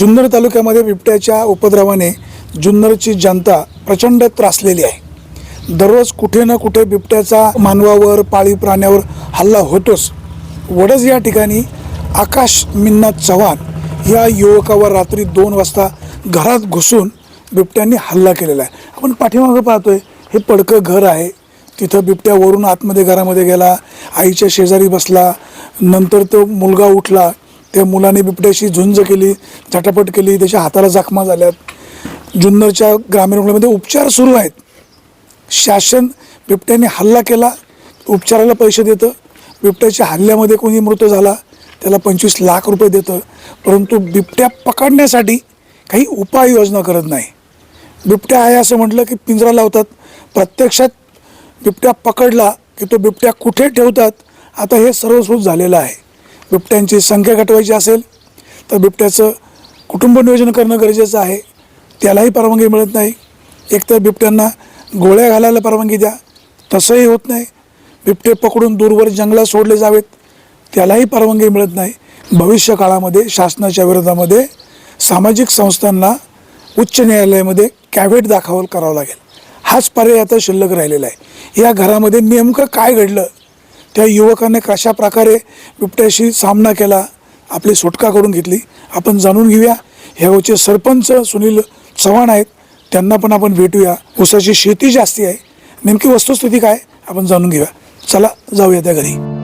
जुन्नर तालुक्यामध्ये बिबट्याच्या उपद्रवाने जुन्नरची जनता प्रचंड त्रासलेली आहे. दररोज कुठे ना कुठे बिबट्याचा मानवावर पाळीव प्राण्यावर हल्ला होतोच. वडज या ठिकाणी आकाश मिन्ना चव्हाण या युवकावर रात्री दोन वाजता घरात घुसून बिबट्यांनी हल्ला केलेला आहे. आपण पाठीमागं पाहतोय हे पडकं घर आहे. तिथं बिबट्या वरून आतमध्ये घरामध्ये गेला आईच्या शेजारी बसला नंतर तो मुलगा उठला त्या मुलाने बिबट्याशी झुंज केली झटापट केली त्याच्या हाताला जखमा झाल्यात. जुन्नरच्या ग्रामीण रुग्णालयामध्ये उपचार सुरू आहेत. शासन बिबट्याने हल्ला केला उपचाराला पैसे देतं. बिबट्याच्या हल्ल्यामध्ये कोणी मृत झाला त्याला पंचवीस लाख रुपये देतं. परंतु बिबट्या पकडण्यासाठी काही उपाययोजना करत नाही. बिबट्या आहे असं म्हटलं की पिंजरा लावतात. प्रत्यक्षात बिबट्या पकडला की तो बिबट्या कुठे ठेवतात? आता हे सर्वस्वरूप झालेलं आहे. बिबट्यांची संख्या घटवायची असेल तर बिबट्याचं कुटुंब नियोजन करणं गरजेचं आहे. त्यालाही परवानगी मिळत नाही. एकतर बिबट्यांना गोळ्या घालायला परवानगी द्या. तसंही होत नाही. बिबटे पकडून दूरवर जंगलात सोडले जावेत. त्यालाही परवानगी मिळत नाही. भविष्य काळामध्ये शासनाच्या विरोधामध्ये सामाजिक संस्थांना उच्च न्यायालयामध्ये कॅव्हेट दाखल करावं लागेल. हाच पर्याय आता शिल्लक राहिलेला आहे. या घरामध्ये नेमकं काय घडलं? त्या युवकाने कशा प्रकारे बिबट्याशी सामना केला आपली सुटका करून घेतली आपण जाणून घेऊया. ह्या गावचे सरपंच सुनील चव्हाण आहेत त्यांना पण आपण भेटूया. ऊसाची शेती जास्ती आहे. नेमकी वस्तुस्थिती काय आपण जाणून घेऊया. चला जाऊया त्या घरी.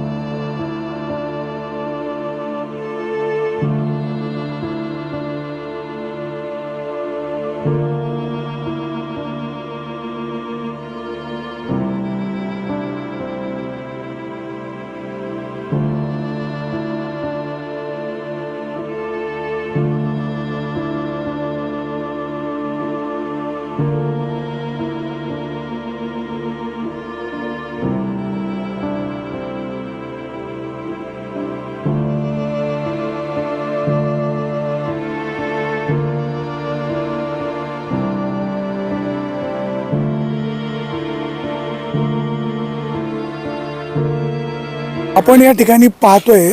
आपण या ठिकाणी पाहतोय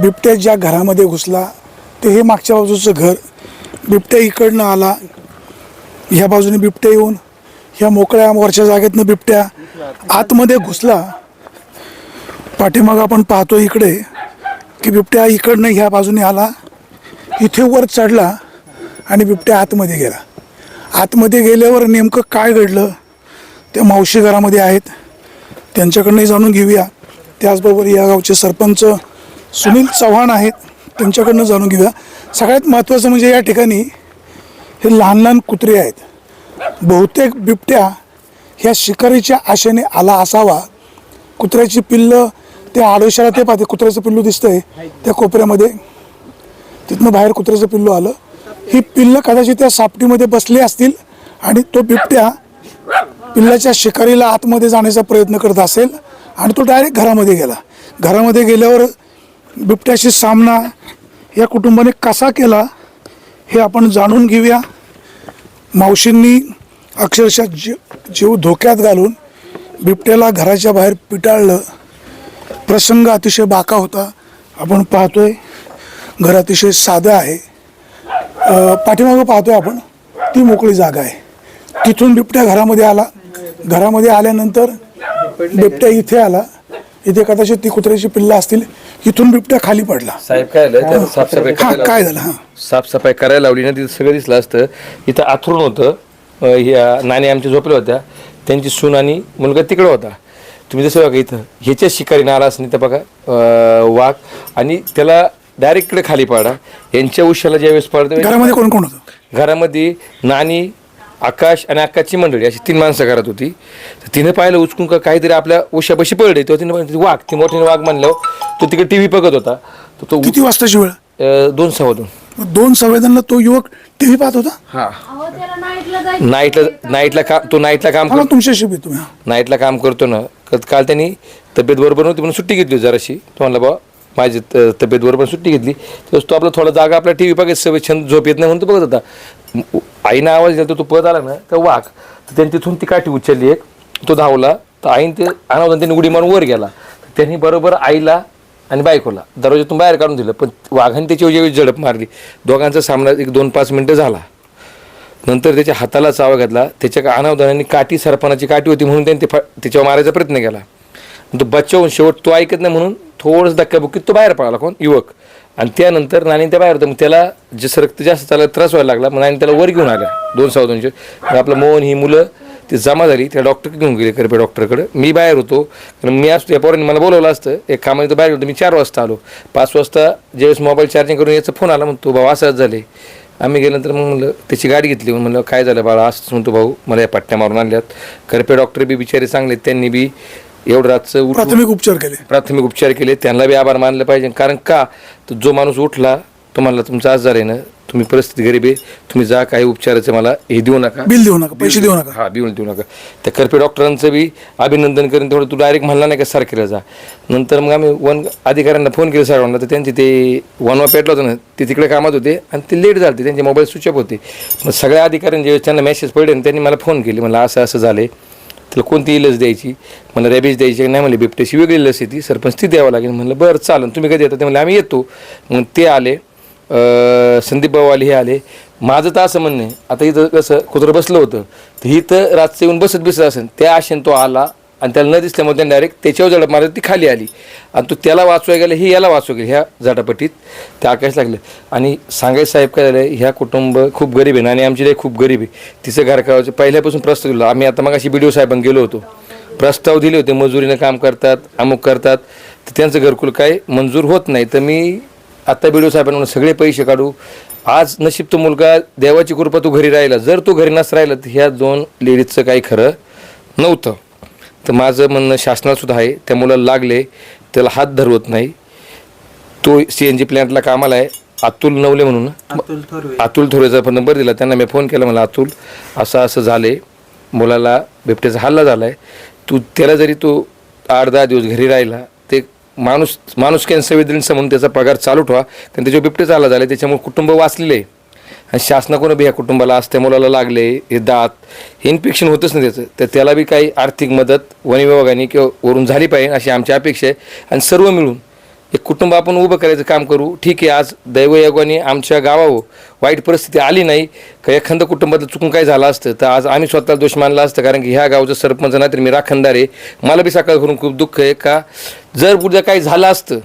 बिबट्या ज्या घरामध्ये घुसला ते हे मागच्या बाजूचं घर. बिबट्या इकडनं आला ह्या बाजूने बिबट्या येऊन ह्या मोकळ्या वरच्या जागेतनं बिबट्या आतमध्ये घुसला. पाठीमाग आपण पाहतो इकडे की बिबट्या इकडनं ह्या बाजूने आला इथे वर चढला आणि बिबट्या आतमध्ये गेला. आतमध्ये गेल्यावर नेमकं काय घडलं त्या मावशी घरामध्ये आहेत त्यांच्याकडनंही जाणून घेऊया. त्याचबरोबर या गावचे सरपंच सुनील चव्हाण आहेत त्यांच्याकडनं जाणून घेऊया. सगळ्यात महत्त्वाचं म्हणजे या ठिकाणी हे लहान लहान कुत्रे आहेत. बहुतेक बिबट्या ह्या शिकारीच्या आशेने आला असावा. कुत्र्याची पिल्लं त्या आडोशाला ते पाहते कुत्र्याचं पिल्लू दिसतंय त्या कोपऱ्यामध्ये. तिथनं बाहेर कुत्र्याचं पिल्लू आलं. ही पिल्लं कदाचित त्या सापटीमध्ये बसली असतील आणि तो बिबट्या पिल्लाच्या शिकारीला आतमध्ये जाण्याचा प्रयत्न करत असेल. आणि तो डायरेक्ट घरामध्ये गेला. घरामध्ये गेल्यावर बिबट्याशी सामना या कुटुंबाने कसा केला हे आपण जाणून घेऊया. मावशींनी अक्षरशः जीव जीव धोक्यात घालून बिबट्याला घराच्या बाहेर पिटाळलं. प्रसंग अतिशय बाका होता. आपण पाहतोय घर अतिशय साधं आहे. पाठीमागं पाहतोय आपण ती मोकळी जागा आहे. तिथून बिबट्या घरामध्ये आला. घरामध्ये आल्यानंतर बिबट्या इथे आला. इथे कदाचित ती कुत्र्याची पिल्ला असतील. इथून बिबट्या खाली पडला. साहेब काय झालं? साफसफाई हा करायला काय झालं? हा. साफसफाई करायला लावली ना तिथं सगळं दिसलं असतं. इथं आथरून होतं. अं, ह्या नाणी आमच्या झोपल्या होत्या. त्यांची सून आणि मुलगा तिकडं होता. तुम्ही जसं बघा इथं. ह्याच्या शिकारी नाराज नाही तर बघा अं, वाघ आणि त्याला डायरेक्ट इकडे खाली पाडा. यांच्या उशाला ज्यावेळेस पडतो घरामध्ये कोण कोण होतं? घरामध्ये नानी आकाश आणि आकाशची मंडळी अशी तीन माणसं करत होती. तर तिने पाहिलं उचकून का काहीतरी आपल्या उशापाशी पडले तेव्हा तिने पाहिलं, वाघ ती मोठीने वाघ म्हणलं. तो तिकडे टी व्ही बघत होता. तर तो किती वाजताची वेळ अं, दोन सव्वा दोन दोन संवेदनला तो युवक टीव्ही पाहत होता? हा. अहो त्याला नाईटला जायचं नाईटला नाईटला काम तो नाईटला काम मला कर तुमच्याशी बी तुम्ही. नाईटला काम करतो ना. क- काल त्यांनी तब्येत बरोबर नव्हती म्हणून सुट्टी घेतली होती जराशी. तो म्हणला बा माझी त- तब्येत बरोबर सुट्टी घेतली. तर तो आपला थोडा जागा आपला टी व्ही बघायत सवय छंद झोप येत नाही म्हणून तो बघत होता. आईनं आवाज दिला तर तो पळत आला ना तर वाघ. तर त्यांनी तिथून ती काठी उचलली एक तो धावला. तर आईन ते अनावधान त्यांनी उडी मारून वर गेला. त्यांनी बरोबर आईला आणि बायकोला दरवाजातून बाहेर काढून दिलं पण वाघाने त्याची वेगळी झडप मारली. दोघांचा सामना एक दोन पाच मिनटं झाला. नंतर त्याच्या हाताला चावा घातला. त्याच्या का अनावधानाने काठी सरपणाची काठी होती म्हणून त्यांनी ते त्याच्यावर मारायचा प्रयत्न केला. तो बच्चा होऊन शेवट तो ऐकत नाही म्हणून थोडंसं धक्काबुक्कीत तो बाहेर पळाला कोण? युवक. आणि त्यानंतर नानी त्या बाहेर होतं. मग त्याला जसं रक्त जास्त त्याला त्रास व्हायला लागला. मग नानी त्याला वर घेऊन आल्या. दोन सहा दोनशे. मग आपलं मोहन ही मुलं ती जमा झाली. त्या डॉक्टर घेऊन गेले करपे डॉक्टरकडे मी बाहेर होतो. कारण मी असतो या पोरांनी मला बोलवलं असतं. एक कामाने तो बाहेर होतो. मी चार वाजता आलो. पाच वाजता ज्यावेळेस मोबाईल चार्जिंग करून याचा फोन आला मग तो भाऊ असंच झाले आम्ही गेल्यानंतर मग म्हणलं त्याची गाडी घेतली. मग म्हणलं काय झालं बाळा? असंच म्हणतो भाऊ मला या पट्ट्या मारून आणल्यात. करपे डॉक्टर बी बिचारे चांगले त्यांनी बी एवढं रातचं प्राथमिक उपचार केले. प्राथमिक उपचार केले. त्यांना बी आभार मानलं पाहिजे. कारण का? तर जो माणूस उठला तुम्हाला तुमचा आजार आहे ना तुम्ही परिस्थिती गरीब आहे तुम्ही जा काही उपचाराचं मला हे देऊ नका. बिल देऊ नका पैसे देऊ नका. हा बिल देऊ नका. त्या करपे डॉक्टरांचं बी अभिनंदन करून तेवढं. तू डायरेक्ट म्हणला नाही का सारखेला जा. नंतर मग आम्ही वन अधिकाऱ्यांना फोन केला साहेबांना तर त्यांचे ते वनवा पेटलं होतं ना ते तिकडे कामात होते आणि ते लेट झाले त्यांचे मोबाईल स्विच ऑफ होते. मग सगळ्या अधिकाऱ्यांनी ज्यावेळेस त्यांना मेसेज पडले ना त्यांनी मला फोन केले. मला असं असं झालं त्याला कोणतीही लस द्यायची मला रॅबीज द्यायची नाही म्हणले बिबट्याची वेगळी लस येते सरपंच ती द्यावं लागेल. म्हणलं बरं चालेल तुम्ही कधी येता? ते म्हणले आम्ही येतो. मग ते आले. संदीप भाऊवाले हे आले. माझं तर असं म्हणणं आहे. आता इथं कसं कुत्रं बसलं होतं. तर इथं रातचं येऊन बसत बसत असेल त्या आशेन तो आला. आणि त्याला न दिसल्यामुळे त्याने डायरेक्ट त्याच्यावर झडप मारली ती खाली आली. आणि तो त्याला वाचवाय गेलं हे याला वाचू गेलं ह्या झटापटीत. ते आकाश लागलं. आणि सांगायचं साहेब काय झालं ह्या कुटुंब खूप गरीब आहे आणि आमची खूप गरीब आहे. तिचं घर पहिल्यापासून प्रस्ताव दिला. आम्ही आता मग अशी बी डी साहेबांना गेलो होतो. प्रस्ताव दिले होते मजुरीनं काम करतात अमुक करतात. तर त्यांचं घरकुल काय मंजूर होत नाही. तर मी आत्ता बी डी साहेबांना सगळे पैसे काढू. आज नशीब तो मुलगा देवाची कृपा तू घरी राहिला. जर तू घरी नस राहिला तर ह्या दोन लेडीजचं काही खरं नव्हतं. तर माझं म्हणणं शासनासुद्धा आहे त्या मुलाला लागले त्याला हात धरवत नाही. तो सी एन जी प्लॅन्टला कामाला आहे अतुल नवले म्हणून. अतुल थोरवे. अतुल थोरेचा पण नंबर दिला त्यांना मी फोन केला मला अतुल असं असं झाले मुलाला बिबट्याचा हल्ला झाला आहे तू त्याला जरी तो आठ दहा दिवस घरी राहिला ते माणूस माणूस कॅन संवेदनशील म्हणून त्याचा पगार चालू ठेवा. कारण त्याच्यावर बिबट्याचा हल्ला झाला त्याच्यामुळे कुटुंब वाचलेले आहे. शासनाकडून बी ह्या कुटुंबाला असते मुलाला लागले हे दात हे इन्फेक्शन होतच नाही त्याचं. तर त्याला बी काही आर्थिक मदत वन विभागाने किंवा वरून झाली पाहिजे अशी आमची अपेक्षा आहे. आणि सर्व मिळून एक कुटुंब आपण उभं करायचं काम करू. ठीक आहे आज दैवयोगाने आमच्या गावावर वाईट परिस्थिती आली नाही. का एखादं कुटुंबात चुकून काय झालं असतं तर आज आम्ही स्वतःला दोष मानला असतं. कारण की ह्या गावचं सरपंच नाही तर मी राखणदार आहे. मला बी सकाळ करून खूप दुःख आहे. का जर पुढचं काही झालं असतं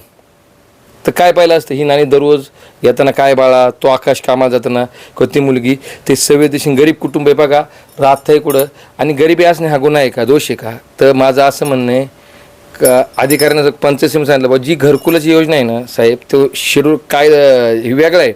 तर काय पाहिलं असतं? ही नाणी दररोज येताना काय बाळा तो आकाश कामाला जाताना किंवा ती मुलगी ते संवेदनशील गरीब कुटुंब आहे बघा राहत आहे कुठं. आणि गरिबी असणे हा गुन्हा आहे का? दोष आहे का? तर माझं असं म्हणणं आहे का अधिकाऱ्यांना समिती सांगितलं बा जी घरकुलाची योजना आहे ना साहेब तो शेड्यूल काय वेगळं आहे.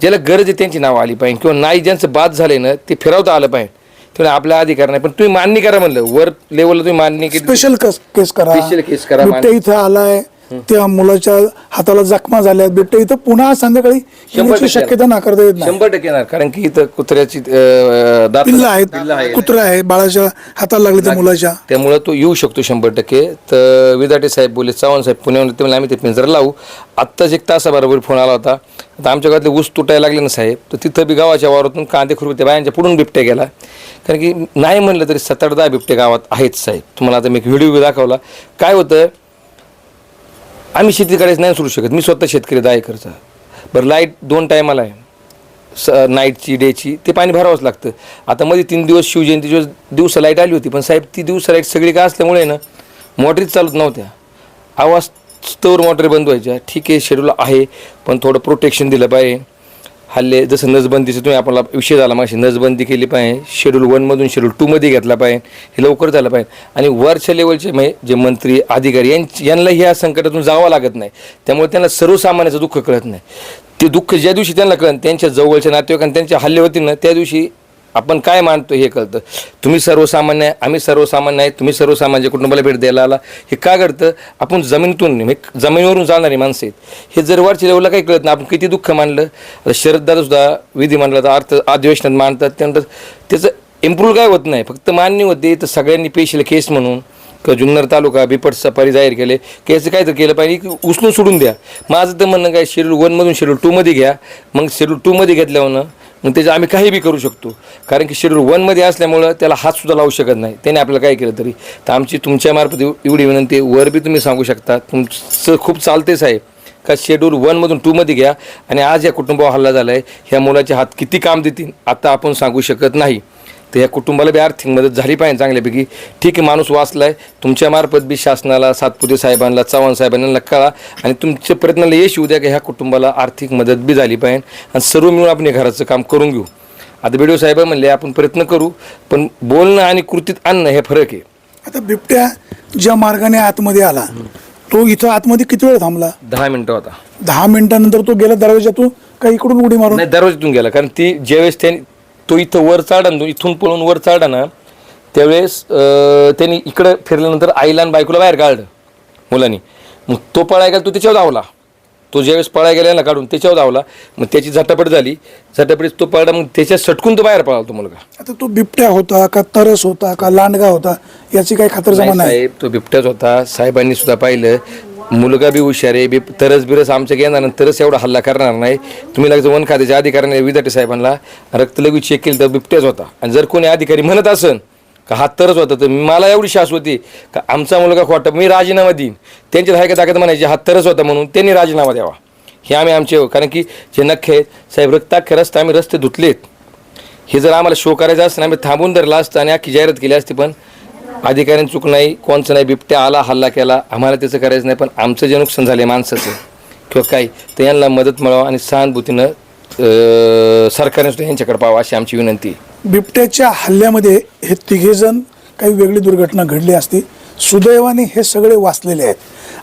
ज्याला गरज आहे त्यांची नावं आली पाहिजे किंवा नाही ज्यांचं बाद झालंय ना ते फिरवता आलं पाहिजे. तेव्हा आपल्या अधिकार नाही पण तुम्ही मान्य करा म्हणलं. वर लेवलला तुम्ही मान्य केली. स्पेशल केस करा. Special case करा, इथं आलाय. त्या मुलाच्या हाताला जखमा झाल्या बिबट्या इथं पुन्हा संध्याकाळी येण्याची शक्यता नाकारता येत नाही. शंभर टक्के येणार कारण की इथं कुत्र्याची पिल्ला आहेत. कुत्रा आहे बाळाच्या हाताला लागले त्या मुलाच्या. त्यामुळं तो येऊ शकतो शंभर टक्के. तर विदाटे साहेब बोलले चव्हाण साहेब पुण्याहून ते आम्ही ते पिंजरा लावू. आत्ताच एक तासाबरोबर फोन आला होता. आता आमच्या गावातले ऊस तुटायला लागले ना साहेब तर तिथं बी गावाच्या वावरातून कांदे खुरपे त्या बायांच्या पुढून बिबट्या गेला. कारण की नाही म्हणलं तरी सात आठ दहा बिबटे गावात आहेत साहेब. तुम्हाला आता मी एक व्हिडिओ दाखवला. काय होतं आम्ही शेती करायचं नाही सुरू शकत. मी स्वतः शेतकरी दहा एकरचा. बरं लाइट दोन टायमाला आहे स नाईटची डेची ते पाणी भरावंच लागतं. आता मध्ये तीन दिवस शिवजयंती दिवस दिवसा लाइट आली होती पण साहेब ती दिवसा लाइट सगळी का असल्यामुळे ना मोटरीच चालत नव्हत्या. आवाज स्टोर मोटर बंद व्हायच्या. ठीक आहे शेड्यूल आहे पण थोडं प्रोटेक्शन दिलं पाहिजे. हल्ले जसं नसबंदीचं तुम्ही आपला विषय झाला मागशी नसबंदी केली पाहिजे शेड्यूल वनमधून शेड्यूल टूमध्ये घेतला पाहिजे हे लवकर झालं पाहिजे. आणि वरच्या लेवलचे म्हणजे जे मंत्री अधिकारी यांची यांना ह्या संकटातून जावं लागत नाही. त्यामुळे त्यांना सर्वसामान्याचं दुःख कळत नाही. ते दुःख ज्या दिवशी त्यांना कळत त्यांच्या जवळच्या नातेवाईकांना त्यांच्या हल्ले होतील ना त्या दिवशी आपण काय मानतो हे कळतं. तुम्ही सर्वसामान्य आहे आम्ही सर्वसामान्य आहे तुम्ही सर्वसामान्य कुटुंबाला भेट द्यायला आला. हे का घडतं? आपण जमिनीतून जमिनीवरून जाणारी माणसं आहेत. हे जर वरच्या लेवलला काही कळत नाही आपण किती दुःख मानलं? आता विधी सुद्धा विधिमंडळाचा अर्थ अधिवेशनात मानतात. त्यानंतर त्याचं इम्प्रूव्ह काय होत नाही फक्त मान्य होते. तर सगळ्यांनी पेशील केस म्हणून किंवा जुन्नर तालुका बिपट सफारी जाहीर केले. की याचं काय तर केलं पाहिजे की उचलून सोडून द्या. माझं तर म्हणणं काय शेड्यूल वनमधून शेड्यूल टूमध्ये घ्या. मग शेड्यूल टूमध्ये घेतल्यावर मग त्याचं आम्ही काही बी करू शकतो. कारण की शेड्यूल वनमध्ये असल्यामुळं त्याला हातसुद्धा लावू शकत नाही. त्याने आपल्याला काय केलं तरी. तर आमची तुमच्यामार्फत एवढी विनंती वर बी तुम्ही सांगू शकता. तुमचं खूप चालतेच आहे का शेड्यूल वनमधून टूमध्ये घ्या. आणि आज या कुटुंबावर हल्ला झाला आहे ह्या मुलाचे हात किती काम देतील आता आपण सांगू शकत नाही. तर या कुटुंबाला बी आर्थिक मदत झाली पाहिजे चांगल्यापैकी. ठीक आहे माणूस वाचलाय. तुमच्यामार्फत बी शासनाला सातपुते साहेबांना चव्हाण साहेबांना कळा आणि तुमच्या प्रयत्नाला यश येऊ द्या की ह्या कुटुंबाला आर्थिक मदत बी झाली पाहिजे आणि सर्व मिळून आपण हे घराचं काम करून घेऊ. आता बीडीओ साहेब म्हणले आपण प्रयत्न करू पण बोलणं आणि कृतीत आणणं हे फरक आहे. आता बिबट्या ज्या मार्गाने आतमध्ये आला तो इथं आतमध्ये किती वेळ थांबला? दहा मिनटं होता. दहा मिनिटानंतर तो गेला दरवाजातून का इकडून उडी मारून? नाही दरवाजातून गेला कारण ती ज्यावेळेस त्याने तो इथं वर चढा ना, इथून पळून वर चढा ना त्यावेळेस त्यांनी इकडं फिरल्यानंतर आईला आणि बायकोला बाहेर काढलं मुलांनी. मग तो पळाय गेला तो त्याच्यावर धावला. तो ज्यावेळेस पळाय गेला ना काढून त्याच्यावर धावला. मग त्याची झटापट झाली. झटापटीत तो पळला मग त्याच्यात सटकून तो बाहेर पळाला तो मुलगा. आता तो बिबट्या होता का तरस होता का लांडगा होता याची काही नाही नाही? साहेब तो बिबट्याच होता. साहेबांनी सुद्धा पाहिलं. मुलगा बी हुशार आहे बी तरस बिरस आमच्या घेणार तरच एवढा हल्ला करणार नाही. तुम्ही लागतं वन खात्याच्या अधिकाऱ्याने विद्यार्थी साहेबांना रक्त लगेच चेक केलं तर बिबट्याच होता. आणि जर कोणी अधिकारी म्हणत असन का हा तरच होता तर मला एवढी शास होती का आमचा मुलगा खोटा मी राजीनामा देईन. त्यांच्यात आहे ताकद म्हणायची हा तरच होता म्हणून त्यांनी राजीनामा द्यावा. हे आम्ही आमचे कारण की जे नखे आहेत साहेब रक्ताखे रस्ते आम्ही रस्ते धुतलेत. हे जर आम्हाला शो करायचं असतं ना आम्ही थांबून धरला असतं आणि अख्खी जाहिरात केली असती पण अधिकाऱ्यांनी चूक नाही कोणचं नाही बिबट्या आला हल्ला केला आम्हाला त्याचं करायचं नाही पण आमचं जे नुकसान झालं माणसाचं किंवा काही तर यांना मदत मिळावं आणि सहानुभूतीनं सरकारने सुद्धा यांच्याकडे पाहावं अशी आमची विनंती बिबट्याच्या हल्ल्यामध्ये हे तिघेजण काही वेगळी दुर्घटना घडली असती. सुदैवाने हे सगळे वाचलेले आहेत.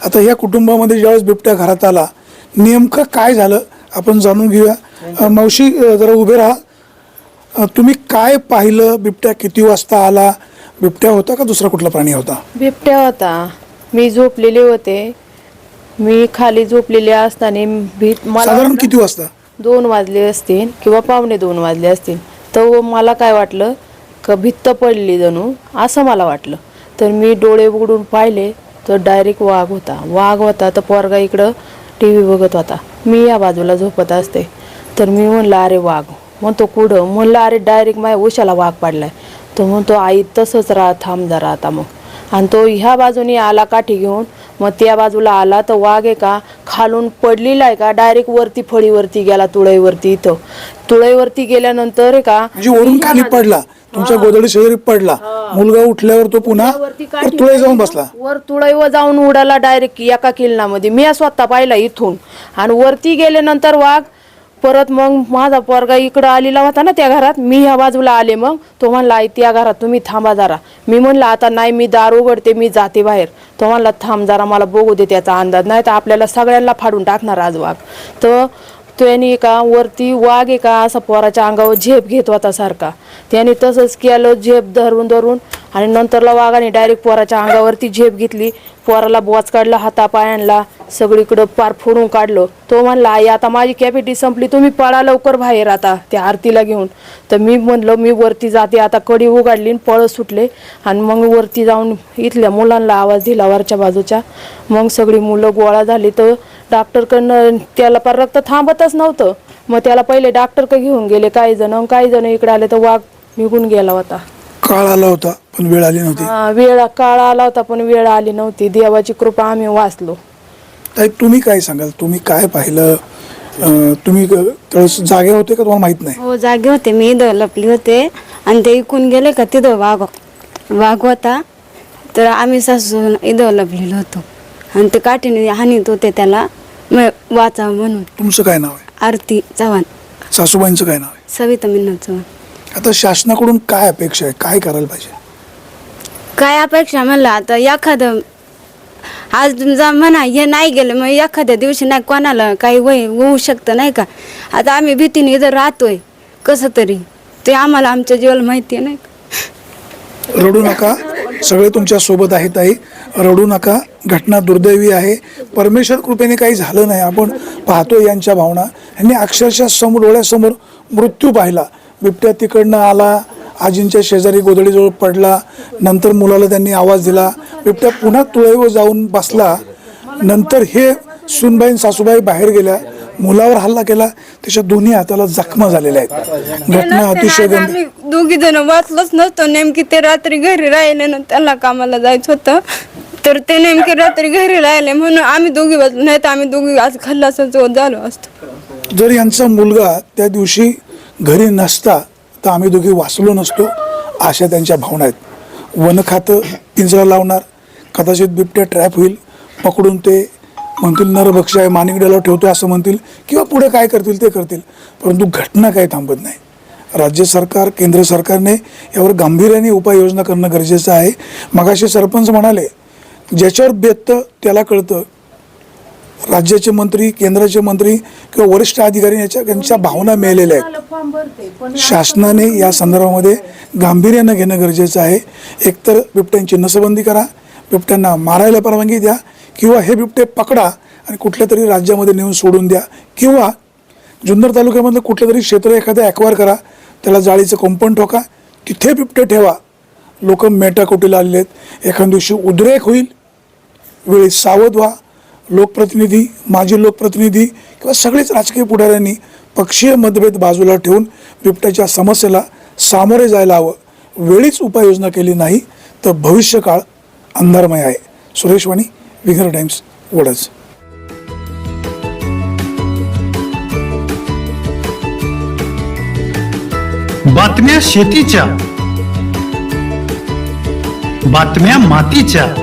आता या कुटुंबामध्ये ज्यावेळेस बिबट्या घरात आला नेमकं काय झालं आपण जाणून घेऊया. मावशी जरा उभे राहा. तुम्ही काय पाहिलं? बिबट्या किती वाजता आला? बिबट्या होता का दुसरा कुठला प्राणी होता? बिबट्या होता. मी झोपलेले होते. मी खाली झोपलेले असताना भीत मला साधारण किती वाजता? दोन वाजले असतील किंवा पावणे दोन वाजले असतील. तर मला काय वाटलं? का भित्त पडली जणू असं मला वाटलं. तर मी डोळे उघडून पाहिले तर डायरेक्ट वाघ होता. वाघ होता तर पोरगा इकडं टी व्ही बघत होता. मी या बाजूला झोपत असते. तर मी म्हणलं अरे वाघ. म्हणतो कुठं? म्हणलं अरे डायरेक्ट माझ्या उशाला वाघ पडलाय. तो म्हणतो आई तसंच राहा थांब जरा आता मग. आणि तो ह्या बाजूने आला काठी घेऊन. मग त्या बाजूला आला तर वाघ आहे का खालून पडलेला आहे का डायरेक्ट वरती फळीवरती गेला तुळईवरती इथं. तुळईवरती गेल्यानंतर का म्हणजे वरून खाली पडला. तुमच्या गोदडी शेजारी पडला. मुलगा उठल्यावर तो पुन्हा वरती वर तुळे जाऊन बसला. वर तुळईवर जाऊन उडाला डायरेक्ट एका किल्ल्यामध्ये मी स्वतः पाहिला इथून. आणि वरती गेल्यानंतर वाघ परत मग माझा पोरगा इकडं आलेला होता ना त्या घरात मी ह्या बाजूला आले मग. तो म्हणला आई त्या घरात तुम्ही थांबा जरा. मी म्हणलं आता नाही मी दार उघडते मी जाते बाहेर. तो म्हणला थांब जरा मला बघू दे त्याचा अंदाज. नाही तर आपल्याला सगळ्यांना फाडून टाकणार आज वाघ. तर त्याने का वरती वाघ आहे का असा पोराच्या अंगावर झेप घेत होता सारखा. त्याने तसंच केलं झेप धरून धरून. आणि नंतरला वाघाने डायरेक्ट पोराच्या अंगावरती झेप घेतली. पोराला बोच काढला हातापायांना सगळीकडं पार फोडून काढलं. तो म्हणला आई आता माझी कॅपॅसिटी संपली तुम्ही पळा लवकर बाहेर आता त्या आरतीला घेऊन. तर मी म्हणलं मी वरती जाते आता कडी उघडली आणि पळत सुटले. आणि मग वरती जाऊन इथल्या मुलांना आवाज दिला वरच्या बाजूच्या. मग सगळी मुलं गोळा झाली तर डॉक्टरकडनं त्याला पार रक्त थांबतच नव्हतं. मग त्याला पहिले डॉक्टरकडे घेऊन गेले काही जण. काही जण इकडे आले तर वाघ निघून गेला होता. काळ आला होता पण वेळ आली नव्हती. हा, वेळ काळ आला होता पण वेळ आली नव्हती. देवाची कृपा आम्ही वाचलो. ताई तुम्ही काय सांगाल? तुम्ही काय पाहिलं? अं, तुम्ही क- त्यावेळेस जागे होते का तुम्हाला माहीत नाही? हो जागे होते. मी इथं लपली होते. आणि ते इकून गेले का तिथं वाघ वाघ होता. तर आम्ही सासू इथं लपलेलो होतो. आणि ते काठीने हानीत होते त्याला. म- वाचावं म्हणून. तुमचं काय नाव आहे? आरती चव्हाण. सासूबाईंचं काय नाव आहे? सविता मिन्ना चव्हाण. आता शासनाकडून काय अपेक्षा आहे? काय करायला पाहिजे? काय अपेक्षा म्हणलं आता एखादं आज जा म्हणा हे नाही गेलं मग एखाद्या दिवशी नाही कोणाला काही वय होऊ शकतं नाही का? आता आम्ही भीतीने इथं राहतोय कसं तरी? ते आम्हाला आमच्या जीवाला माहिती आहे नाही का? रडू नका. सगळे तुमच्यासोबत आहेत आई. रडू नका. घटना दुर्दैवी आहे. परमेश्वर कृपेने काही झालं नाही. आपण पाहतो यांच्या भावना. यांनी अक्षरशः समोर डोळ्यासमोर मृत्यू पाहिला. बिबट्या तिकडनं आला. आजींच्या शेजारी गोधडीजवळ पडला. नंतर मुलाला त्यांनी आवाज दिला. बिबट्या पुन्हा तुळईवर जाऊन बसला. नंतर हे सुनबाईन सासूबाई बाहेर गेल्या. मुलावर हल्ला केला. त्याच्या दोन्ही हाताला जखमा झालेल्या आहेत. घटना अतिशय गंभीर. दोघी जण वाचलोच नसतो नेमकी ते रात्री घरी राहिले ना त्याला कामाला जायचं होतं. तर ते नेमके रात्री घरी राहिले म्हणून आम्ही दोघी वाचलो. नाही तर आम्ही दोघी आज खल्लासच झालो असतो. जर यांचा मुलगा त्या दिवशी घरी नसता तर आम्ही दोघी वाचलो नसतो अशा त्यांच्या भावना आहेत. वन खातं पिंजरा लावणार कदाचित बिबट्या ट्रॅप होईल पकडून ते म्हणतील नरभक्ष आहे मानिकड्याला ठेवतो असं म्हणतील किंवा पुढे काय करतील ते करतील. परंतु घटना काही थांबत नाही. राज्य सरकार केंद्र सरकारने यावर गांभीर्याने उपाययोजना करणं गरजेचं आहे. मगाशी सरपंच म्हणाले ज्याच्यावर बेततं त्याला कळतं. राज्याचे मंत्री केंद्राचे मंत्री किंवा वरिष्ठ अधिकारी याच्या त्यांच्या भावना मिळालेल्या आहेत. शासनाने या संदर्भामध्ये गांभीर्यानं घेणं गरजेचं आहे. एकतर बिबट्यांची नसबंदी करा बिबट्यांना मारायला परवानगी द्या किंवा हे बिबटे पकडा आणि कुठल्या तरी राज्यामध्ये नेऊन सोडून द्या. किंवा जुन्नर तालुक्यामधलं कुठलं तरी क्षेत्र एखादं ॲक्वायर करा त्याला जाळीचं कंपाऊंड ठोका तिथे बिबटे ठेवा. लोक मेटाकोटीला आलेले आहेत. एखाद्या दिवशी उद्रेक होईल. वेळी सावध व्हा. लोकप्रतिनिधी माजी लोकप्रतिनिधी किंवा सगळेच राजकीय पुढाऱ्यांनी पक्षीय मतभेद बाजूला ठेवून बिबट्याच्या समस्येला सामोरे जायला हवं. वेळीच उपाययोजना केली नाही तर भविष्यकाळ अंधारमय आहे. सुरेश वाणी विघर टाइम्स वडच बातम्या शेतीच्या बातम्या मातीच्या.